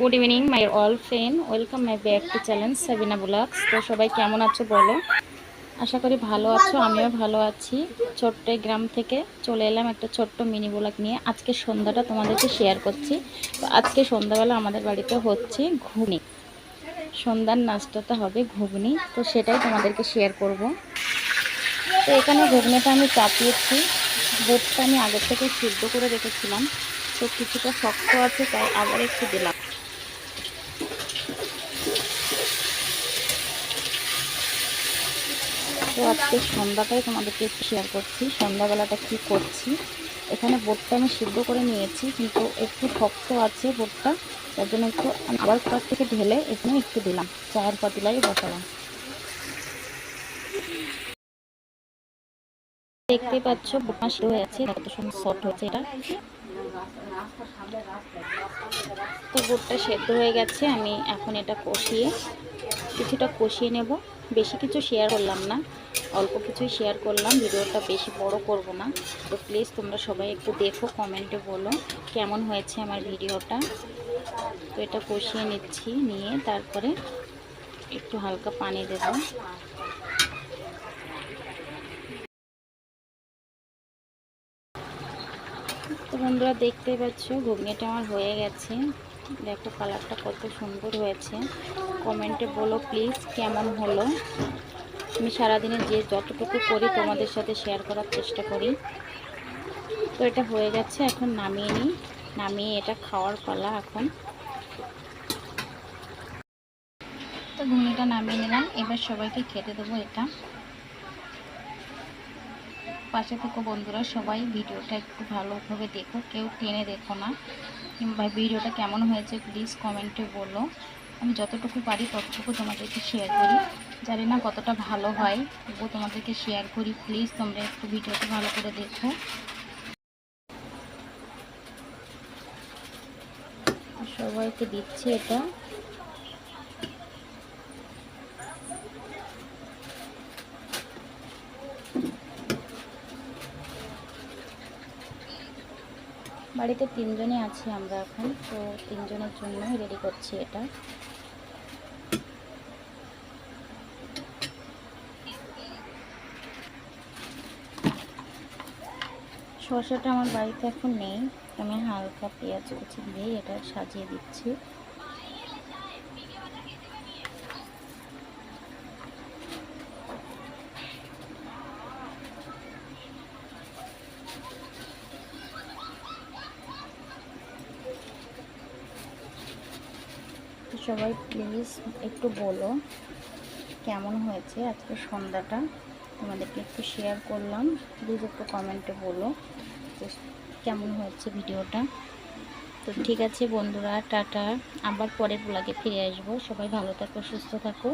Good evening my all friend welcome my back to challenge Sabina blogs তো সবাই কেমন আছো বলো? আশা করি ভালো আছো, আমিও ভালো আছি। ছোট্ট গ্রাম থেকে চলে এলাম একটা ছোট্ট মিনি ব্লগ নিয়ে। আজকে সন্ধ্যাটা তোমাদেরকে শেয়ার করছি। তো আজকে সন্ধ্যাবেলা আমাদের বাড়িতে হচ্ছে ঘুগনি। সন্ধ্যার নাস্তাটা হবে ঘুগনি। তো সেটাই তোমাদেরকে শেয়ার করব। তো এখানে ঘুগনিটা আমি চাপিয়েছি। বুটটা আমি আগের থেকে সিদ্ধ করে রেখেছিলাম। তো কিছুটা শক্ত আছে, তাই আবার একটু দিলাম। তো আজকে সন্ধ্যাটাই তোমাদেরকে একটু শেয়ার করছি। সন্ধ্যাবেলাটা কি করছি? এখানে বোটটা আমি সিদ্ধ করে নিয়েছি, কিন্তু একটু শক্ত আছে বোটটা তার জন্য একটু আবার পাশ থেকে ঢেলে এখানে একটু দিলাম। চায়ের পাতিলাই বসালাম। দেখতে পাচ্ছ বোটটা সিদ্ধ হয়ে আছে কত সুন্দর সফট হয়েছে এটা। তো বুটটা সেদ্ধ হয়ে গেছে, আমি এখন এটা কষিয়ে কিছুটা কষিয়ে নেব। বেশি কিছু শেয়ার করলাম না। অল্প কিছুই শেয়ার করলাম। ভিডিওটা বেশি বড় করব না। তো প্লিজ তোমরা সবাই একটু দেখো কমেন্টে বলো কেমন হয়েছে আমার ভিডিওটা। তো এটা কষিয়ে নিচ্ছি, নিয়ে তারপরে একটু হালকা পানি দেব। তো বন্ধুরা দেখতেই পাচ্ছ, ঘুগনিটা আমার হয়ে গেছে। দেখো কালারটা কত সুন্দর হয়েছে। কমেন্টে বলো প্লিজ কেমন হলো। আমি সারাদিনে যে যতটুকু করি তোমাদের সাথে শেয়ার করার চেষ্টা করি। তো এটা হয়ে গেছে, এখন নামিয়ে নিই। নামিয়ে এটা খাওয়ার পালা এখন। তো ঘুগনিটা নামিয়ে নিলাম, এবার সবাইকে খেতে দেবো এটা। পাশে থেকে বন্ধুরা, সবাই ভিডিওটা একটু ভালোভাবে দেখো, কেউ টেনে দেখো না। কিংবা ভিডিওটা কেমন হয়েছে প্লিজ কমেন্টে বলো। আমি যতটুকু পারি ততটুকু তোমাদেরকে শেয়ার করি। জানি না কতটা ভালো হয়, তবুও তোমাদেরকে শেয়ার করি। প্লিজ তোমরা একটু ভিডিওটা ভালো করে দেখো। সবাইকে দিচ্ছি এটা। বাড়িতে তিনজনে আছি আমরা এখন, তো তিনজনের জন্যই রেডি করছি এটা। শসাটা আমার বাড়িতে এখন নেই, আমি হালকা পেঁয়াজ কুচি দিয়ে এটা সাজিয়ে দিচ্ছি। সবাই প্লিজ একটু বলো কেমন হয়েছে আজকে সন্ধ্যাটা? তোমাদেরকে একটু শেয়ার করলাম। প্লিজ একটু কমেন্টে বলো কেমন হয়েছে ভিডিওটা। তো ঠিক আছে বন্ধুরা, টাটা। আবার পরের ব্লগে ফিরে আসব। সবাই ভালো থাকো, সুস্থ থাকো।